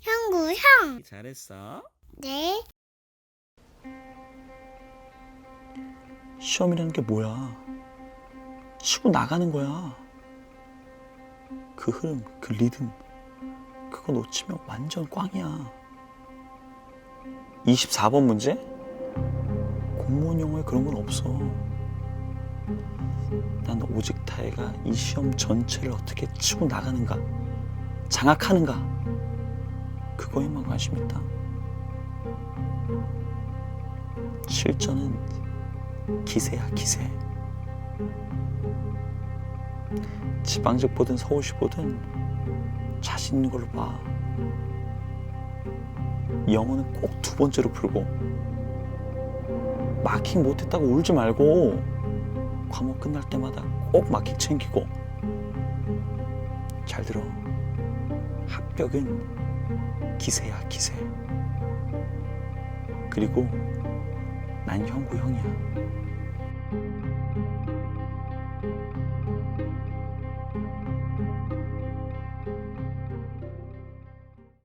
형구 형. 잘했어. 네. 시험이라는 게 뭐야? 치고 나가는 거야. 그 흐름, 그 리듬, 그거 놓치면 완전 꽝이야. 24번 문제? 공무원 영어에 그런 건 없어. 난 오직 타이가 이 시험 전체를 어떻게 치고 나가는가, 장악하는가, 그거에만 관심 있다. 실전은 기세야 기세. 지방직 보든 서울시 보든 자신 있는 걸로 봐. 영어는 꼭 두 번째로 풀고 마킹 못했다고 울지 말고 과목 끝날 때마다 꼭 마킹 챙기고 잘 들어. 합격은 기세야 기세 그리고 난 형구 형이야.